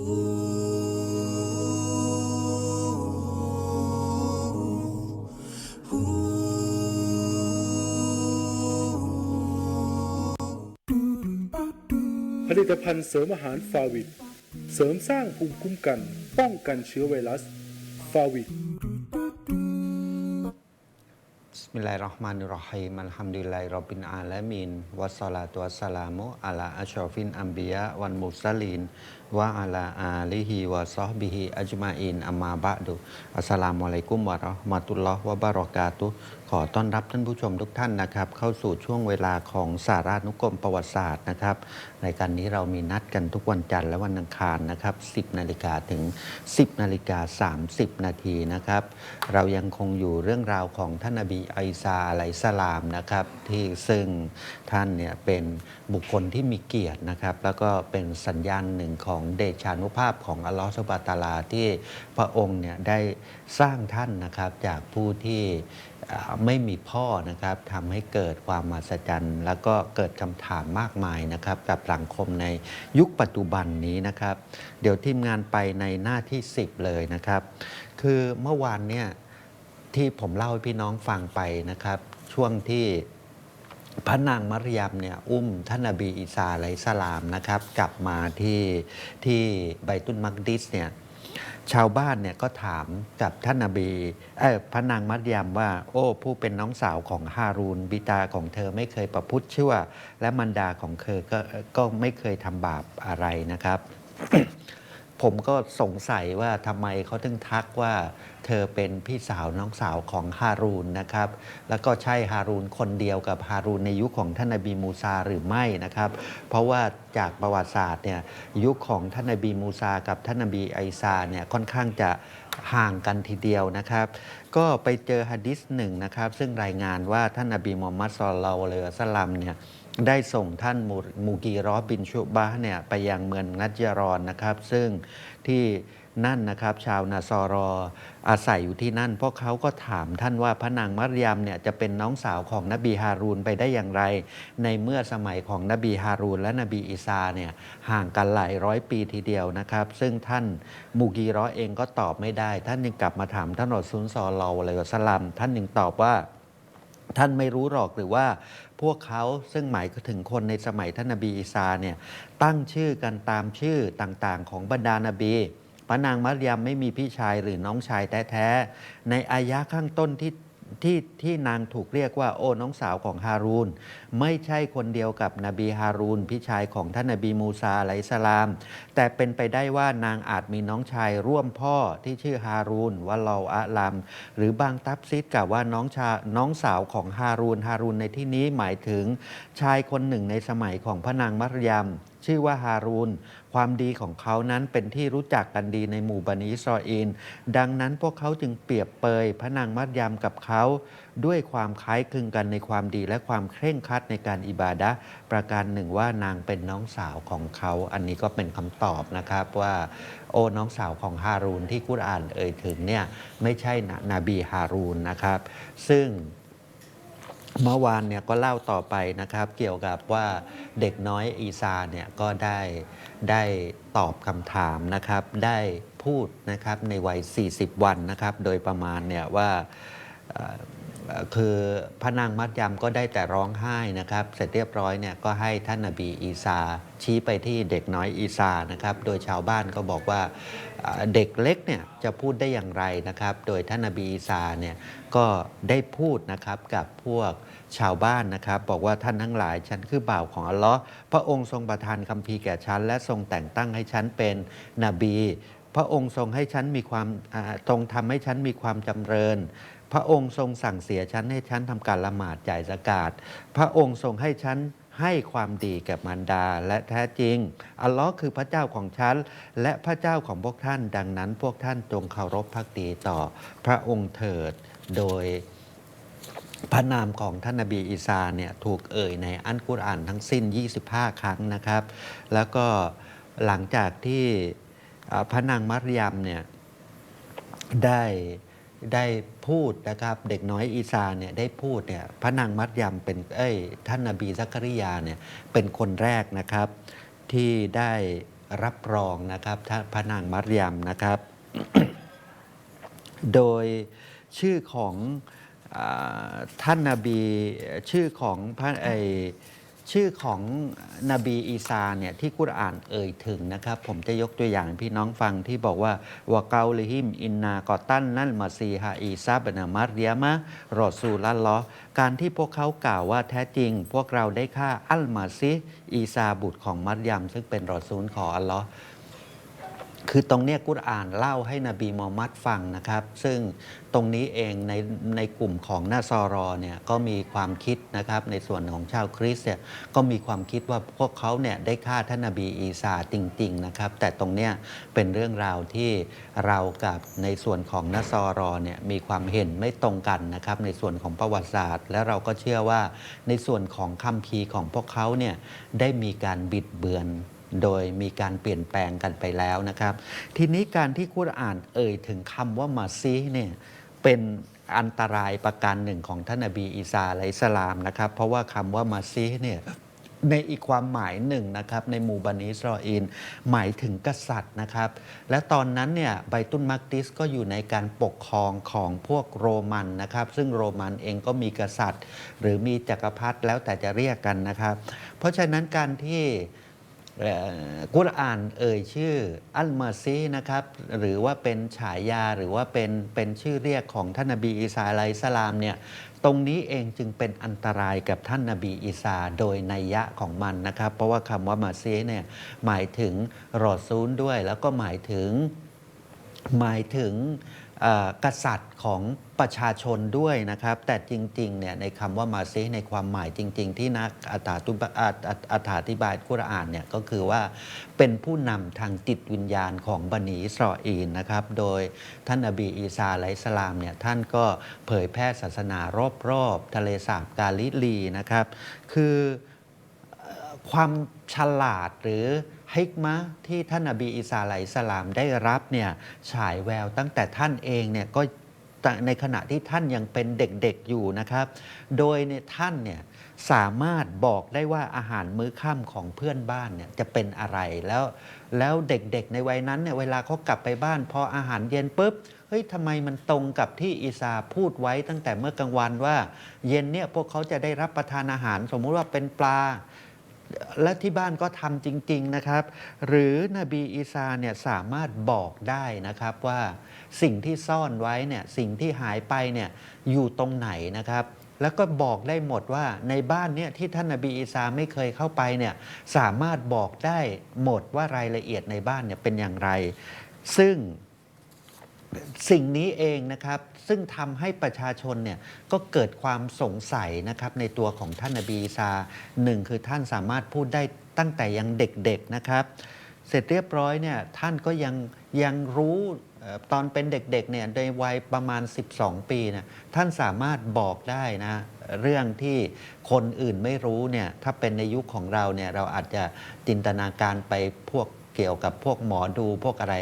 ผลิตภัณฑ์เสริมอาหารฟาวิดเสริมสร้างภูมิคุ้มกัน ป้องกันเชื้อไวรัส ฟาวิด บิสมิลลาฮิรเราะห์มานิรเราะ ขอต้อนรับท่านผู้ชมทุกท่านนะครับ เข้าสู่ช่วงเวลาของสารานุกรมประวัติศาสตร์นะครับรายการนี้เรามีนัดกันทุกวันจันทร์และวันอังคารนะครับ 10 นาฬิกาถึง 10 นาฬิกา 30 นาทีนะครับ เรายังคงอยู่เรื่องราวของท่านนบีอิสาอะลัยฮิสลามนะครับ ที่ซึ่งท่านเนี่ยเป็นบุคคลที่มีเกียรตินะครับ แล้วก็เป็นสัญญาณหนึ่งของเดชานุภาพของอัลลอฮฺสุบะตาลาที่พระองค์เนี่ยได้สร้างท่านนะครับจากผู้ที่ ไม่มีพ่อนะครับทำให้เกิดความมหัศจรรย์ แล้วก็เกิดคำถามมากมายนะครับ กับสังคมในยุคปัจจุบันนี้นะครับ เดี๋ยวทีมงานไปในหน้าที่ 10 เลยนะครับ คือเมื่อวานเนี่ยที่ผมเล่าให้พี่น้องฟังไปนะครับ ช่วงที่พระนางมัรยมเนี่ยอุ้มท่านนบีอีสาอะลัยฮิสสลามนะครับ กลับมาที่ที่ไบตุนมักดิสเนี่ย ชาวบ้านเนี่ยก็ถามกับท่านนาบีเออพระนางมัดยามว่า โอ้ ผู้เป็นน้องสาวของฮารูนบิดาของเธอไม่เคยประพฤติชั่ว และมันดาของเธอก็ก็ไม่เคยทำบาปอะไรนะครับ ผมก็สงสัยว่าทำไมเขาถึงทักว่าเธอเป็นพี่สาวน้องสาวของฮารูนนะครับ แล้วก็ใช่ฮารูนคนเดียวกับฮารูนในยุคของท่านนบีมูซาหรือไม่นะครับ เพราะว่าจากประวัติศาสตร์เนี่ยยุคของท่านนบีมูซากับท่านนบีไอซาเนี่ยค่อนข้างจะห่างกันทีเดียวนะครับ ก็ไปเจอฮะดิษหนึ่งนะครับ ซึ่งรายงานว่าท่านนบีมูฮัมมัดสุลลัลลอฮุอะลัยฮิวะสัลลัมเนี่ย ได้ส่งท่านมูกีรอบินชุบะเนี่ยไปยังเมืองนัจยารอนนะครับ ซึ่งที่นั่นนะครับ ชาวนาซอรออาศัยอยู่ที่นั่น พวกเขาก็ถามท่านว่าพระนางมัรยมเนี่ยจะเป็นน้องสาวของนบีฮารูนไปได้อย่างไร ในเมื่อสมัยของนบีฮารูนและนบีอีสาเนี่ยห่างกันหลายร้อยปีทีเดียวนะครับ ซึ่งท่านมูกีรอเองก็ตอบไม่ได้ ท่านยังกลับมาถามท่านรอซุนซอลอฮุอะลัยสลลัมท่านยังตอบว่าท่านไม่รู้หรอกหรือว่า พวกเขาซึ่งหมายถึงคนในสมัยท่านนบีอีสาเนี่ยตั้งชื่อกันตามชื่อต่างๆ ของบรรดานาบีพระนางมัรยมไม่มีพี่ชายหรือน้องชายแท้ๆในอายะข้างต้นที่ ที่ที่นางถูกเรียกว่าโอ้น้องสาวของฮารูน ไม่ใช่คนเดียวกับนบีฮารูนพี่ชายของท่านนบีมูซาอะลัยฮิสลาม แต่เป็นไปได้ว่านางอาจมีน้องชายร่วมพ่อที่ชื่อฮารูนวะลออะลัมหรือบางตับซิดกล่าวว่าน้องชาน้องสาวของฮารูนฮารูนในที่นี้หมายถึงชายคนหนึ่งในสมัยของพระนางมัรยม ชื่อว่าฮารูน ความดีของเขานั้นเป็นที่รู้จักกันดีในหมู่บันิอิสราเอลดังนั้นพวกเขาจึงเปรียบเปยพระนางมัรยามกับเขา ด้วยความคล้ายคลึงกันในความดีและความเคร่งครัดในการอิบาดะประการหนึ่งว่านางเป็นน้องสาวของเขา อันนี้ก็เป็นคำตอบนะครับว่าโอ้น้องสาวของฮารูนที่กุรอานเอ่ยถึงเนี่ยไม่ใช่นนบีฮารูนนะครับ ซึ่ง เมื่อวานเนี่ยก็เล่าต่อไปนะครับ เกี่ยวกับว่าเด็กน้อยอีซาเนี่ยก็ได้ได้ตอบคำถามนะครับ ได้พูดนะครับในวัย 40 วันนะครับ โดยประมาณเนี่ยว่า คือพระนางมัดยำก็ได้แต่ร้องไห้นะครับ เสร็จเรียบร้อยเนี่ยก็ให้ท่านนบีอีซาชี้ไปที่เด็กน้อยอีซานะครับ โดยชาวบ้านก็บอกว่าเด็กเล็กเนี่ยจะพูดได้อย่างไรนะครับ โดยท่านนบีอีซาเนี่ยก็ได้พูดนะครับกับพวกชาวบ้านนะครับ บอกว่าท่านทั้งหลายฉันคือบ่าวของอัลลอฮ์พระองค์ทรงประทานคัมภีแก่ฉัน และทรงแต่งตั้งให้ฉันเป็นนบี พระองค์ทรงให้ฉันมีความทรงทำให้ฉันมีความจำเริญ พระองค์ทรงสั่งเสียฉันให้ฉันทำการละหมาดจ่ายสกาดพระองค์ทรงให้ฉันให้ความดีแก่มารดาและแท้จริง อัลลอฮ์คือพระเจ้าของฉัน และพระเจ้าของพวกท่าน ดังนั้นพวกท่านจงเคารพพักดีต่อพระองค์เถิด โดยพระนามของท่านนบีอีสาเนี่ยถูกเอ่ยในอันกุรอานทั้งสิ้น 25 ครั้งนะครับ แล้วก็หลังจากที่พระนางมัรยมเนี่ยได้ ได้พูดนะครับเด็กน้อยอีสานเนี่ยได้พูดเนี่ยพระนางมัรยมเป็นเอ้ยท่านนบีซักริยาเนี่ยเป็นคนแรกนะครับ ที่ได้รับรองนะครับท่านพระนางมัรยมนะครับ โดยชื่อของอท่านนาบีชื่อของพระไอ ชื่อของนบีอีสาเนี่ยที่กุรอานเอ่ยถึงนะครับ ผมจะยกตัวอย่างพี่น้องฟังที่บอกว่าวะเกาลิฮิมอินนากอตันนั่นมาซีฮาอีซาบนามารยมะรอซูลัลลอการที่พวกเขากล่าวว่าแท้จริง พวกเราได้ฆ่าอัลมาซีอีซาบุตรของมัรยมซึ่งเป็นรอซูลของอัลลอฮ์ คือตรงเนี้ยกุรอ่านเล่าให้นบีมูฮัมมัดฟังนะครับ ซึ่งตรงนี้เองในในกลุ่มของนาซอรอเนี่ยก็มีความคิดนะครับในส่วนของชาวคริสเนี่ยก็มีความคิดว่าพวกเขาเนี่ยได้ฆ่าท่านนบีอีสาจริง ๆนะครับ แต่ตรงเนี้ยเป็นเรื่องราวที่เรากับในส่วนของนาซอรอเนี่ยมีความเห็นไม่ตรงกันนะครับในส่วนของประวัติศาสตร์ และเราก็เชื่อว่าในส่วนของคัมภีร์ของพวกเขาเนี่ยได้มีการบิดเบือน โดยมีการเปลี่ยนแปลงกันไปแล้วนะครับ ทีนี้การที่กุรอ่านเอ่ยถึงคำว่ามาซีเนี่ยเป็นอันตรายประการหนึ่งของท่านนบีอีสาอะลัยฮิสลามนะครับ เพราะว่าคำว่ามาซีเนี่ยในอีกความหมายหนึ่งนะครับในหมู่บันิสราเอลหมายถึงกษัตริย์นะครับ และตอนนั้นเนี่ยไบตุนมักดิสก็อยู่ในการปกครองของพวกโรมันนะครับ ซึ่งโรมันเองก็มีกษัตริย์ หรือมีจักรพรรดิแล้วแต่จะเรียกกันนะครับ เพราะฉะนั้นการที่ กุรอานเอ่ยชื่ออัลมาซีนะครับ หรือว่าเป็นฉายาหรือว่าเป็นเป็นชื่อเรียกของท่านนบีอีสาอะลัยฮิสลามเนี่ยตรงนี้เองจึงเป็นอันตรายกับท่านนบีอีสาโดยนัยยะของมันนะครับ เพราะว่าคำว่ามาซีเนี่ยหมายถึงรอซูลด้วย แล้วก็หมายถึงหมายถึง กษัตริย์ของประชาชนด้วยนะครับ แต่จริงๆเนี่ยในคำว่ามาซีในความหมายจริง ๆ ที่นักอตาตุอัตาธิบายกุรอานเนี่ยก็คือว่าเป็นผู้นำทางจิตวิญญาณของบันิสราเอลนนะครับ โดยท่านอบีอีสาอะลัยฮิสสลามเนี่ยท่านก็เผยแพร่ศาสนารอบๆ ทะเลสาบกาลิลีนะครับ คือความฉลาดหรือ ฮิกมะที่ท่านนบีอีสาอะลัยฮิสลามได้รับเนี่ยฉายแววตั้งแต่ท่านเองเนี่ยก็ในขณะที่ท่านยังเป็นเด็กๆอยู่นะครับ โดยเนี่ยท่านเนี่ยสามารถบอกได้ว่าอาหารมื้อค่ำของเพื่อนบ้านเนี่ยจะเป็นอะไรแล้ว แล้วเด็กๆในวัยนั้นเนี่ยเวลาเขากลับไปบ้านพออาหารเย็นปุ๊บเฮ้ยทำไมมันตรงกับที่อีสาพูดไว้ตั้งแต่เมื่อกลางวันว่า เย็นเนี่ยพวกเขาจะได้รับประทานอาหารสมมุติว่าเป็นปลา และที่บ้านก็ทำจริง ๆนะครับ หรือนบีอีสาเนี่ยสามารถบอกได้นะครับว่าสิ่งที่ซ่อนไว้เนี่ยสิ่งที่หายไปเนี่ยอยู่ตรงไหนนะครับ แล้วก็บอกได้หมดว่าในบ้านเนี่ยที่ท่านนบีอีสาไม่เคยเข้าไปเนี่ยสามารถบอกได้หมดว่ารายละเอียดในบ้านเนี่ยเป็นอย่างไร ซึ่งสิ่งนี้เองนะครับ ซึ่งทำให้ประชาชนเนี่ยก็เกิดความสงสัยนะครับในตัวของท่านนบีอีสาหนึ่งคือท่านสามารถพูดได้ตั้งแต่ยังเด็กๆนะครับ เสร็จเรียบร้อยเนี่ยท่านก็ยังยังรู้เอ่อตอนเป็นเด็กๆเนี่ยในวัยประมาณ 12 ปีเนี่ยท่านสามารถบอกได้นะเรื่องที่คนอื่นไม่รู้เนี่ยถ้าเป็นในยุคของเราเนี่ยเราอาจจะจินตนาการไปพวก เกี่ยวกับพวกหมอดูพวกอะไร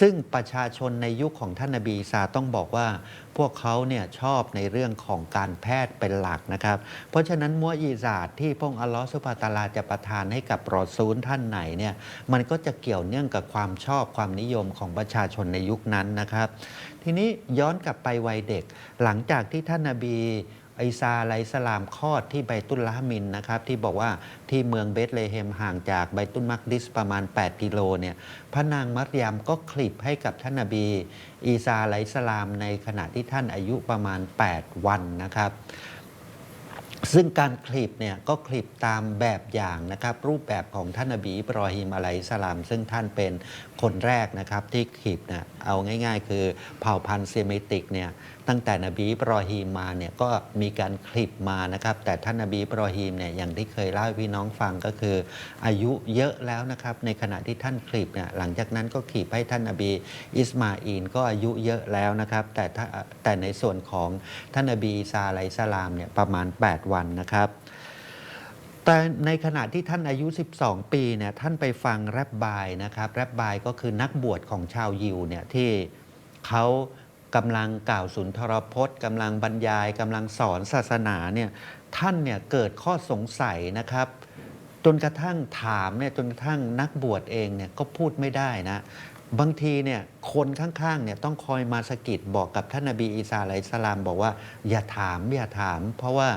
ซึ่งประชาชนในยุคของท่านนบีอีสาต้องบอกว่า พวกเขาเนี่ยชอบในเรื่องของการแพทย์เป็นหลักนะครับ เพราะฉะนั้นมัวอีซาดที่พงอัลลอฮฺสุบฮาตาลาจะประทานให้กับรอซูลท่านไหนเนี่ยมันก็จะเกี่ยวเนื่องกับความชอบความนิยมของประชาชนในยุคนั้นนะครับ ทีนี้ย้อนกลับไปวัยเด็กหลังจากที่ท่านนา อิสาอะลัยฮิสลามคลอดที่ไบตุลละมินนะครับที่บอกว่าที่เมืองเบธเลเฮมห่างจากไบตุลมักดิสประมาณ 8 กิโลเนี่ยพระนางมัรยามก็คลิปให้กับท่านนาบี อีสาอะลัยฮิสลามในขณะที่ท่านอายุประมาณ 8 วันนะครับ ซึ่งการคลิปเนี่ยก็คลิปตามแบบอย่างนะครับ รูปแบบของท่านนบีบรอฮิมอะลัยฮิสสลาม ซึ่งท่านเป็นคนแรกนะครับที่คลิปเนี่ยเอาง่าย ๆ คือเผ่าพันธุ์เซมิติกเนี่ย ตั้งแต่นบีบรอฮีมมาเนี่ยก็มีการคลิปมานะครับ แต่ท่านนบีบรอฮีมเนี่ยอย่างที่เคยเล่าให้พี่น้องฟังก็คือ อายุเยอะแล้วนะครับ ในขณะที่ท่านคลิปเนี่ยหลังจากนั้นก็คลิปให้ท่านนบีอิสมาอีนก็อายุเยอะแล้วนะครับ แต่แต่ในส่วนของท่านนบีอีสาอะลัยฮิสลามเนี่ยประมาณ 8 วันนะครับแต่ในขณะที่ท่านอายุ 12 ปีเนี่ยท่านไปฟังแรปบายนะครับ แรปบายก็คือนักบวชของชาวยิวเนี่ยที่เขา กำลังกล่าวสุนทรพจน์กำลังบรรยายกำลังสอนศาสนาเนี่ยท่านเนี่ยเกิดข้อสงสัยนะครับ จนกระทั่งถามเนี่ยจนกระทั่งนักบวชเองเนี่ยก็พูดไม่ได้นะ บางทีเนี่ยคนข้างๆเนี่ยต้องคอยมาสะกิดบอกกับท่านนบีอีสาอะลัยฮิสลามบอกว่าอย่าถามอย่าถาม เพราะว่า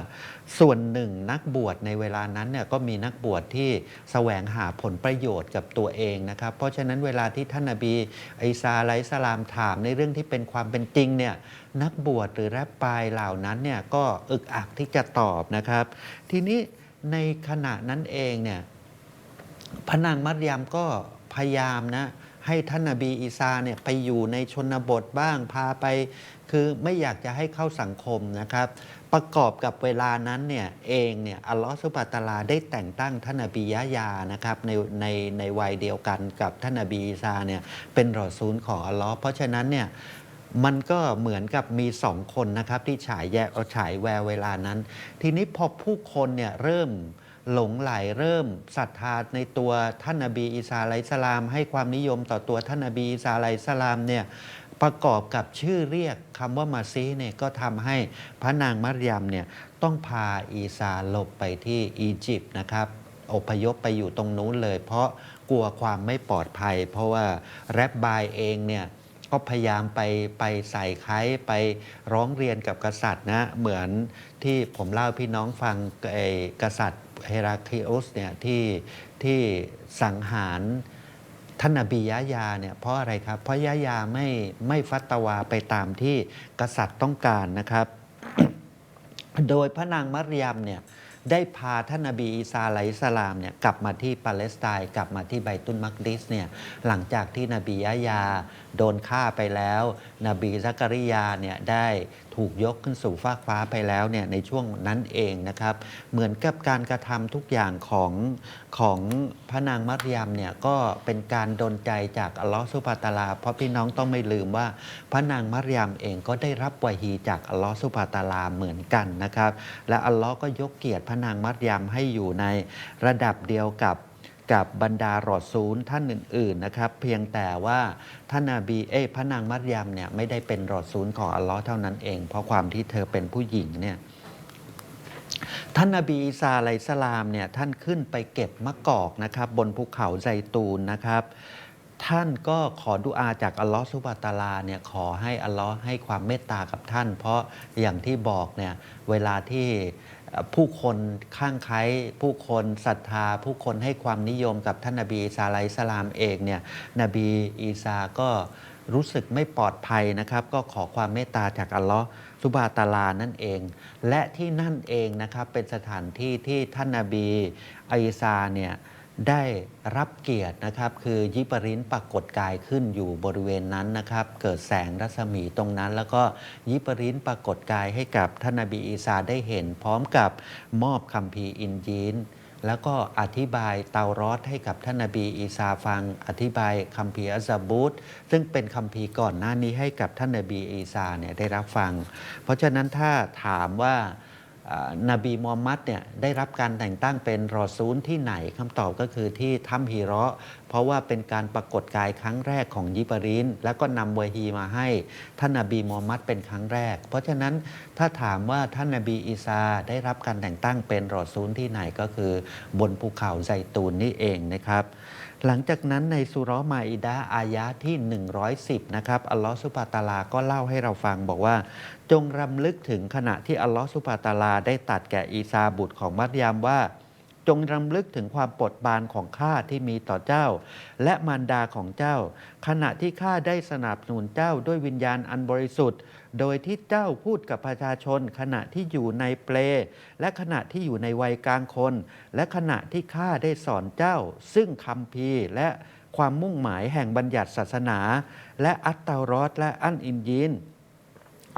ส่วนหนึ่งนักบวชในเวลานั้นเนี่ยก็มีนักบวชที่แสวงหาผลประโยชน์กับตัวเองนะครับ เพราะฉะนั้นเวลาที่ท่านนบีอีสาอะลัยฮิสลามถามในเรื่องที่เป็นความเป็นจริงเนี่ยนักบวชหรือแรปปายเหล่านั้นเนี่ยก็อึกอักที่จะตอบนะครับ ทีนี้ในขณะนั้นเองเนี่ยพระนางมัรยามก็พยายามนะ ให้ท่านนาบีอีสาเนี่ยไปอยู่ในชนบทบ้างพาไป คือไม่อยากจะให้เข้าสังคมนะครับ ประกอบกับเวลานั้นเนี่ยเองเนี่ยอัลลอฮฺสุบะตาลาได้แต่งตั้งท่านนบียะยานะครับในในในวัยเดียวกันกับท่านนบีอีสาเนี่ยเป็นรอซูลของอัลลอฮ์เพราะฉะนั้นเนี่ยมันก็เหมือนกับมีสองคนนะครับที่ฉายแยกฉายแววเวลานั้น ทีนี้พอผู้คนเนี่ยเริ่ม หลงไหลเริ่มศรัทธาในตัวท่านนบีอีสาอะลัยฮิสลาม ให้ความนิยมต่อตัวท่านนบีอีสาอะลัยฮิสลามเนี่ยประกอบกับชื่อเรียกคำว่ามาซีเนี่ยก็ทำให้พระนางมัรยมเนี่ยต้องพาอีสาหลบไปที่อียิปต์นะครับอพยพไปอยู่ตรงนู้นเลย เพราะกลัวความไม่ปลอดภัย เพราะว่าแรบบายเองเนี่ยก็พยายามไปไปใส่ไค้ไปร้องเรียนกับกษัตริย์นะเหมือนที่ผมเล่าพี่น้องฟังไอ้กษัตริย์ เฮราคลีโอสเนี่ยที่ที่สังหารท่านนบียะยาเนี่ยเพราะอะไรครับ เพราะยะยาไม่ไม่ฟัตตวาไปตามที่กษัตริย์ต้องการนะครับ โดยพระนางมัรยมเนี่ยได้พาท่านนบีอีสาอะลัยฮิสสลามเนี่ยกลับมาที่ปาเลสไตน์กลับมาที่ไบตุนมักดิสเนี่ยหลังจากที่นบียะยา โดนฆ่าไปแล้ว นบีซักริยาเนี่ยได้ ถูกยกขึ้นสู่ฟากฟ้าไปแล้วเนี่ยในช่วงนั้นเองนะครับ เหมือนกับการกระทำทุกอย่างของของพระนางมัรยามเนี่ยก็เป็นการดนใจจากอัลลอฮฺสุบฮานะตาลา เพราะพี่น้องต้องไม่ลืมว่า พระนางมัรยามเองก็ได้รับวะฮีจากอัลลอฮฺสุบฮานะตาลาเหมือนกันนะครับ และอัลลอฮ์ก็ยกเกียรติพระนางมัรยามให้อยู่ในระดับเดียวกับ กับบรรดารอดซูลท่านอื่น ๆ นะครับ เพียงแต่ว่าท่านนาบีเอพระนางมัรยามเนี่ยไม่ได้เป็นรอดซูลของอัลลอฮ์เท่านั้นเอง เพราะความที่เธอเป็นผู้หญิงเนี่ยท่านนาบีอีสาอะลัยฮิสลามเนี่ยท่านขึ้นไปเก็บมะกอกนะครับ บนภูเขาไซตูนนะครับ ท่านก็ขอดุอาจากอัลลอฮฺสุบฮานะตาลาเนี่ยขอให้อัลลอฮ์ให้ความเมตตากับท่าน เพราะอย่างที่บอกเนี่ยเวลาที่ ผู้คนข้างใครผู้คนศรัทธา ผู้คนให้ความนิยมกับท่านนาบีซาไลัยสลามเองเนี่ยนบีอีสาก็รู้สึกไม่ปลอดภัยนะครับ ก็ขอความเมตตาจากอัลลอฮ์สุบานตาลานั่นเอง และที่นั่นเองนะครับเป็นสถานที่ที่ท่านนาบีอีสาเนี่ย ได้รับเกียรตินะครับ คือยิบรินปรากฏกายขึ้นอยู่บริเวณนั้นนะครับ เกิดแสงรัศมีตรงนั้น แล้วก็ยิบรินปรากฏกายให้กับท่านนบีอีสาได้เห็น พร้อมกับมอบคัมภีอินจีนแล้วก็อธิบายเตารอดให้กับท่านนบีอีสาฟัง อธิบายคัมภีอัซบูตซึ่งเป็นคัมภีก่อนหน้านี้ให้กับท่านนบีอีสาเนี่ยได้รับฟัง เพราะฉะนั้นถ้าถามว่า นบีมูฮัมมัดเนี่ยได้รับการแต่งตั้งเป็นรอซูลที่ไหนคำตอบก็คือที่ถ้ำฮีเราะ ราะว่าเป็นการปรากฏกายครั้งแรกของยิบรินแล้วก็นำวะฮีมาให้ท่านนบีมูฮัมมัดเป็นครั้งแรก เพราะฉะนั้นถ้าถามว่าท่านนบีอีสาได้รับการแต่งตั้งเป็นรอซูลที่ไหนก็คือบนภูเขาไซตูนนี่เองนะครับ หลังจากนั้นในสุรมาอิดะอายะที่ 110 นะครับอัลลอฮฺสุบะตาลาก็เล่าให้เราฟังบอกว่า จงรำลึกถึงขณะที่อัลลอฮฺสุบะตาลาได้ตัดแก่อีซาบุตรของมัรยามว่า จงรำลึกถึงความปรดปรานของข้าที่มีต่อเจ้า และมารดาของเจ้า ขณะที่ข้าได้สนับสนุนเจ้าด้วยวิญญาณอันบริสุทธิ์ โดยที่เจ้าพูดกับประชาชน ขณะที่อยู่ในเปล และขณะที่อยู่ในวัยกลางคน และขณะที่ข้าได้สอนเจ้า ซึ่งคำพีและความมุ่งหมายแห่งบัญญัติศาสนา และอัตตารอดและอันอินยีน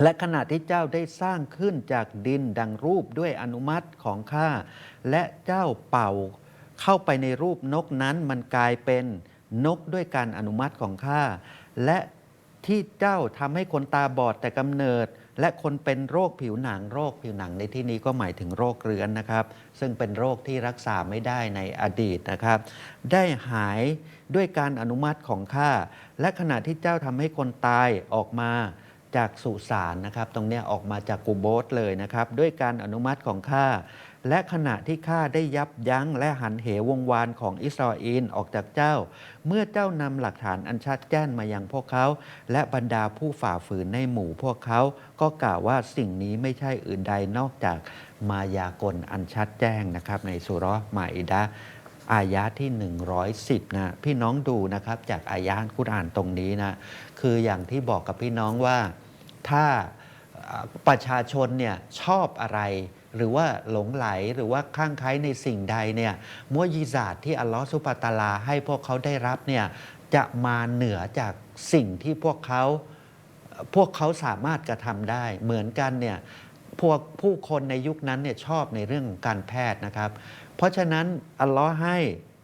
และขณะที่เจ้าได้สร้างขึ้นจากดินดังรูปด้วยอนุมัติของข้า และเจ้าเป่าเข้าไปในรูปนกนั้นมันกลายเป็นนกด้วยการอนุมัติของข้า และที่เจ้าทำให้คนตาบอดแต่กำเนิด และคนเป็นโรคผิวหนังโรคผิวหนังในที่นี้ก็หมายถึงโรคเรื้อนนะครับ ซึ่งเป็นโรคที่รักษาไม่ได้ในอดีตนะครับ ได้หายด้วยการอนุมัติของข้า และขณะที่เจ้าทำให้คนตายออกมา จากสุสานนะครับ ตรงนี้ออกมาจากกูโบสเลยนะครับ ด้วยการอนุมัติของข้าและขณะที่ข้าได้ยับยั้งและหันเหวงวานของอิสราเอลออกจากเจ้า เมื่อเจ้านำหลักฐานอันชัดแจ้งมายังพวกเขา และบรรดาผู้ฝ่าฝืนในหมู่พวกเขา ก็กล่าวว่าสิ่งนี้ไม่ใช่อื่นใดนอกจากมายากลอันชัดแจ้งนะครับ ในสุรหมาอิดะอายะที่ 110นะพี่น้องดูนะครับจากอายะกุรอานตรงนี้นะคืออย่างที่บอกกับพี่น้องว่า ถ้าประชาชนเนี่ยชอบอะไร หรือว่าหลงไหลหรือว่าข้างใคล้ในสิ่งใดเนี่ยมุยิซาตที่อัลลอฮฺสุบฮานะฮูวะตาลาให้พวกเขาได้รับเนี่ยจะมาเหนือจากสิ่งที่พวกเขาพวกเขาสามารถกระทำได้ เหมือนกันเนี่ยพวกผู้คนในยุคนั้นเนี่ยชอบในเรื่องของการแพทย์นะครับ เพราะฉะนั้นอัลลอฮ์ให้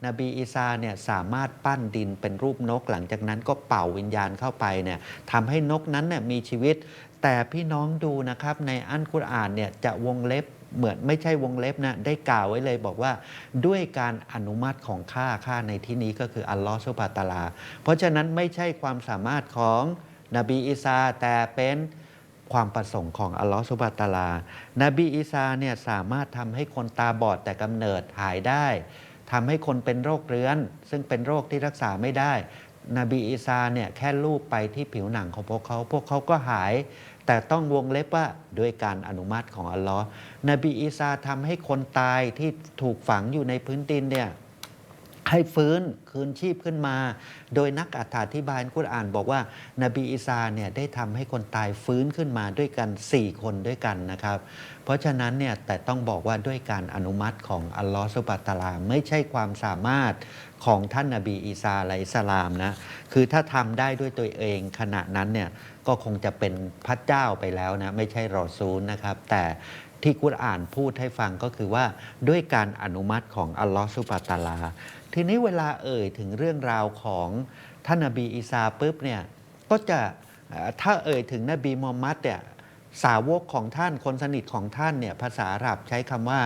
นบีอีสาเนี่ยสามารถปั้นดินเป็นรูปนก หลังจากนั้นก็เป่าวิญญาณเข้าไปเนี่ยทำให้นกนั้นเนี่ยมีชีวิต แต่พี่น้องดูนะครับในอันกุรอานเนี่ยจะวงเล็บเหมือนไม่ใช่วงเล็บนะได้กล่าวไว้เลยบอกว่าด้วยการอนุมัติของข้าข้าในที่นี้ก็คืออัลลอฮ์สุบะตาลา เพราะฉะนั้นไม่ใช่ความสามารถของนบีอีสาแต่เป็นความประสงค์ของอัลลอฮ์สุบะตาลา นบีอีสาเนี่ยสามารถทำให้คนตาบอดแต่กำเนิดหายได้ ทำให้คนเป็นโรคเรื้อน ซึ่งเป็นโรคที่รักษาไม่ได้ นบีอีสาเนี่ยแค่ลูบไปที่ผิวหนังของพวกเขา พวกเขาก็หาย แต่ต้องวงเล็บว่าด้วยการอนุมัติของอัลลอฮ์นบีอีสาทำให้คนตายที่ถูกฝังอยู่ในพื้นดินเนี่ย ให้ฟื้นคืนชีพขึ้นมา โดยนักอธิบายกุรอ่านบอกว่านบีอีสาเนี่ยได้ทำให้คนตายฟื้นขึ้นมาด้วยกัน 4 คนด้วยกันนะครับ เพราะฉะนั้นเนี่ยแต่ต้องบอกว่าด้วยการอนุมัติของอัลลอฮฺสุบฮานะฮูวะตาลาไม่ใช่ความสามารถของท่านนบีอีสาอะลัยสลามนะคือถ้าทำได้ด้วยตัวเองขณะนั้นเนี่ยก็คงจะเป็นพระเจ้าไปแล้วนะไม่ใช่รอซูลนะครับ แต่ที่กุรอ่านพูดให้ฟังก็คือว่าด้วยการอนุมัติของอัลลอฮฺสุบฮานะฮูวะตาลา ทีนี้เวลาเอ่ยถึงเรื่องราวของท่านนบีอีสาปุ๊บเนี่ยก็จะถ้าเอ่ยถึงนบีมูฮัมมัดเนี่ย สาวกของท่านคนสนิทของท่านเนี่ยภาษาอาหรับใช้คำว่า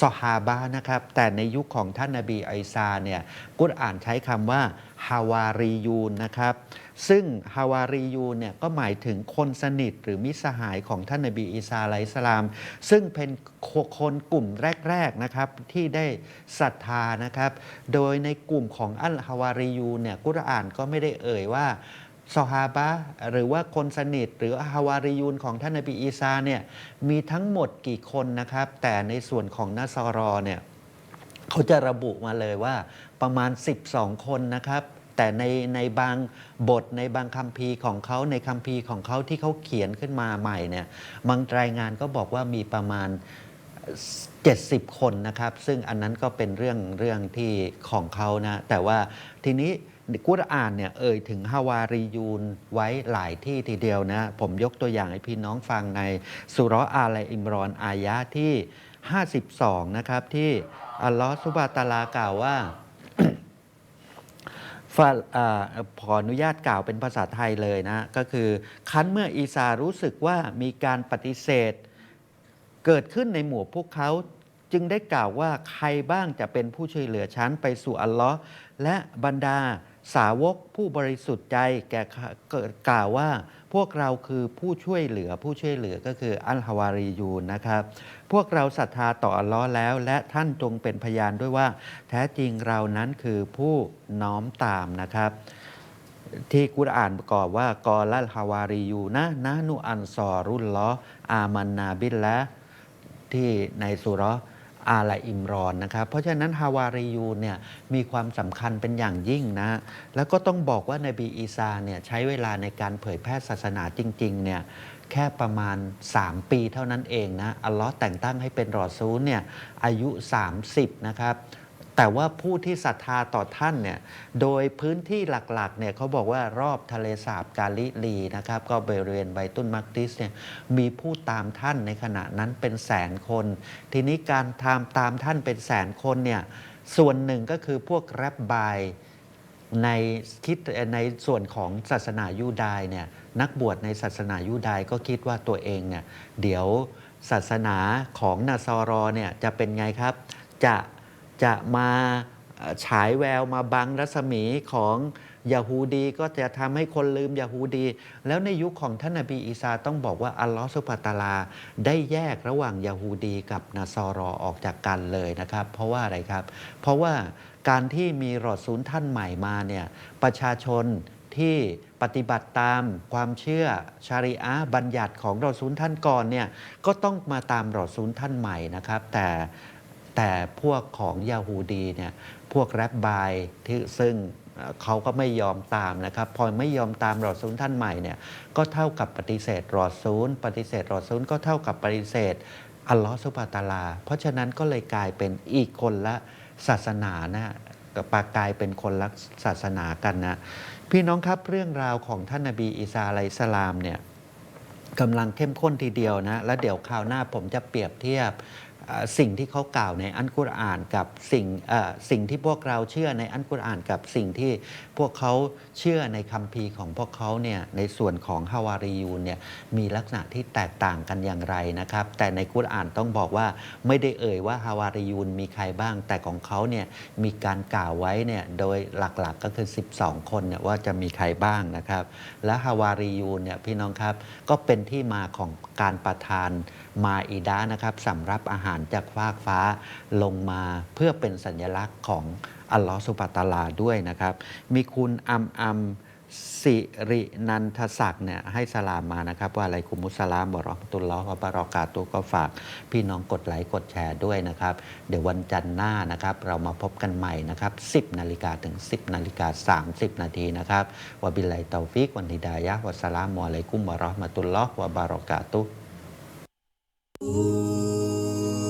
ซอฮาบะนะครับ แต่ในยุคของท่านนบีอิสาเนี่ยกุรอ่านใช้คำว่าฮาวารียูนนะครับ ซึ่งฮาวารียูนเนี่ยก็หมายถึงคนสนิทหรือมิสหายของท่านนบีอีสาอะลัยฮิสลาม ซึ่งเป็นคนกลุ่มแรกๆนะครับที่ได้ศรัทธานะครับ โดยในกลุ่มของอัลฮาวารียูนเนี่ยกุรอ่านก็ไม่ได้เอ่ยว่า ซอฮาบะหรือว่าคนสนิท หรือฮาวารียูนของท่านนบีอีสาเนี่ยมีทั้งหมดกี่คนนะครับ แต่ในส่วนของนัสรอเนี่ยเขาจะระบุมาเลยว่าประมาณ 12 คนนะครับแต่ในในบางบทในบางคัมภีร์ของเขาในคัมภีร์ของเขาที่เขาเขียนขึ้นมาใหม่เนี่ยบางรายงานก็บอกว่ามีประมาณ 70 คนนะครับ ซึ่งอันนั้นก็เป็นเรื่องเรื่องที่ของเขานะ แต่ว่าทีนี้ กุรอานเนี่ยเอ่ยถึงฮาวารียูนไว้หลายที่ทีเดียวนะ ผมยกตัวอย่างให้พี่น้องฟังในสุรอาลอิมรอนอายะที่ 52 นะครับที่อัลลอฮฺสุบะตาลากล่าวว่าฟาอขออนุญาตกล่าวเป็นภาษาไทยเลยนะ ก็คือ คันเมื่ออีสารู้สึกว่ามีการปฏิเสธ เกิดขึ้นในหมู่พวกเขาจึงได้กล่าวว่าใครบ้างจะเป็นผู้ช่วยเหลือฉันไปสู่อัลลอฮ์และบรรดา สาวกผู้บริสุทธิ์ใจแกกล่าวว่า พวกเราคือผู้ช่วยเหลือผู้ช่วยเหลือก็คืออัลฮาวารียูนนะครับ พวกเราศรัทธาต่ออัลลอฮ์แล้ว และท่านจงเป็นพยานด้วยว่า แท้จริงเรานั้นคือผู้น้อมตามนะครับ ที่กุรอานประกอบว่ากอลัลฮาวารียูนะนะนุอันซอรุลลออามันนาบิลละที่ในสุรา อาลาอิมรอนนะครับ เพราะฉะนั้นฮาวารียูนเนี่ยมีความสำคัญเป็นอย่างยิ่งนะ แล้วก็ต้องบอกว่านบีอีซาเนี่ยใช้เวลาในการเผยแพร่ศาสนาจริงๆเนี่ยแค่ประมาณ 3 ปีเท่านั้นเองนะ อัลลอฮ์แต่งตั้งให้เป็นรอซูลเนี่ยอายุ 30 นะครับ แต่ว่าผู้ที่ศรัทธาต่อท่านเนี่ยโดยพื้นที่หลักๆเนี่ยเขาบอกว่ารอบทะเลสาบกาลิลีนะครับก็บริเวณไบตุนมักดิสเนี่ยมีผู้ตามท่านในขณะนั้นเป็นแสนคน ทีนี้การตามตามท่านเป็นแสนคนเนี่ยส่วนหนึ่งก็คือพวกแรบบายในคิดในส่วนของศาสนายูดายเนี่ยนักบวชในศาสนายูดายก็คิดว่าตัวเองเนี่ยเดี๋ยวศาสนาของนาซอรอเนี่ยจะเป็นไงครับ จะ จะมาฉายแววมาบังรัศมีของยาฮูดีก็จะทำให้คนลืมยาฮูดี แล้วในยุคของท่านนบีอีสาต้องบอกว่าอัลลอฮฺสุบะตาลา ได้แยกระหว่างยาฮูดีกับนาซอรอออกจากกันเลยนะครับ เพราะว่าอะไรครับ เพราะว่าการที่มีรอซูลท่านใหม่มาเนี่ยประชาชนที่ปฏิบัติตามความเชื่อชาริอะบัญญัติของรอซูลท่านก่อนเนี่ยก็ต้องมาตามรอซูลท่านใหม่นะครับ แต่ แต่พวกของยาฮูดีเนี่ยพวกแรบบายที่ซึ่งเขาก็ไม่ยอมตามนะครับ พอไม่ยอมตามรอซูลท่านใหม่เนี่ยก็เท่ากับปฏิเสธรอซูลปฏิเสธรอซูลก็เท่ากับปฏิเสธอัลลอฮฺสุบะตาลา เพราะฉะนั้นก็เลยกลายเป็นอีกคนละศาสนานะกับปากลายเป็นคนละศาสนากันนะ พี่น้องครับเรื่องราวของท่านนบีอีสาอะลัยฮิสลามเนี่ยกำลังเข้มข้นทีเดียวนะ แล้วเดี๋ยวคราวหน้าผมจะเปรียบเทียบ สิ่งที่เขากล่าวในอันกุรอานกับสิ่งสิ่งที่พวกเราเชื่อในอันกุรอานกับสิ่งที่พวกเขาเชื่อในคัมภีร์ของพวกเขาเนี่ยในส่วนของฮาวารียูนเนี่ยมีลักษณะที่แตกต่างกันอย่างไรนะครับ แต่ในกุรอานต้องบอกว่าไม่ได้เอ่ยว่าฮาวารียูนมีใครบ้าง แต่ของเขาเนี่ยมีการกล่าวไว้เนี่ยโดยหลักๆก็คือ 12 คนเนี่ยว่าจะมีใครบ้างนะครับ และฮาวารียูนเนี่ยพี่น้องครับก็เป็นที่มาของการประทานมาอิดะนะครับสำรับอาหารจากฟากฟ้าลงมาเพื่อเป็นสัญลักษณ์ของอัลลอฮฺสุบฮานะตาลาด้วยนะครับ มีคุณอัมอัมสิรินันทศักดิ์เนี่ยให้สลามมานะครับว่าอะไรคุมุสลามบอรอมตุลลอฮ์วะบารอกาตุก็ฝาก พี่น้องกดไลค์กดแชร์ด้วยนะครับ เดี๋ยววันจันทร์หน้านะครับ เรามาพบกันใหม่นะครับ 10นาฬิกาถึง 10นาฬิกา30 นาทีนะครับวบิลไลเตาฟิกวันฮิดายะวัสสลามุอะลัยกุมวะเราะห์มะตุลลอฮ์วบารอกาตุ Ooh.